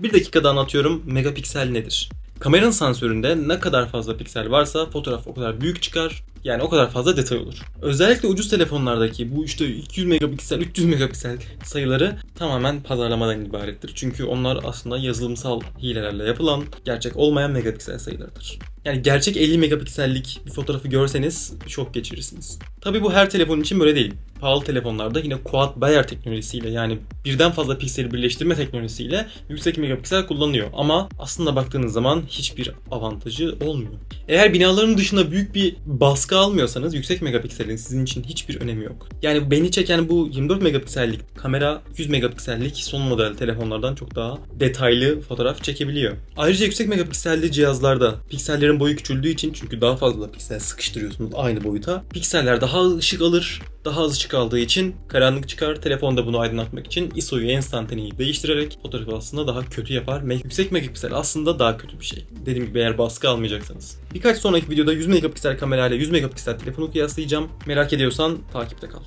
Bir dakikada anlatıyorum megapiksel nedir? Kameranın sensöründe ne kadar fazla piksel varsa fotoğraf o kadar büyük çıkar. Yani o kadar fazla detay olur. Özellikle ucuz telefonlardaki bu işte 200 megapiksel, 300 megapiksel sayıları tamamen pazarlamadan ibarettir. Çünkü onlar aslında yazılımsal hilelerle yapılan, gerçek olmayan megapiksel sayılardır. Yani gerçek 50 megapiksellik bir fotoğrafı görseniz şok geçirirsiniz. Tabi bu her telefon için böyle değil. Pahalı telefonlarda yine Quad Bayer teknolojisiyle yani birden fazla pikseli birleştirme teknolojisiyle yüksek megapiksel kullanılıyor. Ama aslında baktığınız zaman hiçbir avantajı olmuyor. Eğer binaların dışında büyük bir baskı almıyorsanız yüksek megapikselin sizin için hiçbir önemi yok. Yani beni çeken bu 24 megapiksellik kamera 100 megapiksellik son model telefonlardan çok daha detaylı fotoğraf çekebiliyor. Ayrıca yüksek megapikselli cihazlarda piksellerin boyu küçüldüğü için çünkü daha fazla piksel sıkıştırıyorsunuz aynı boyuta. Pikseller daha ışık alır, daha az ışık aldığı için karanlık çıkar. Telefonda bunu aydınlatmak için ISO'yu enstantaneyi değiştirerek fotoğrafı aslında daha kötü yapar. Me- yüksek megapiksel aslında daha kötü bir şey. Dediğim gibi eğer baskı almayacaksanız. Birkaç sonraki videoda 100 megapiksel kamerayla 100 megapiksel telefonu kıyaslayacağım. Merak ediyorsan takipte kal.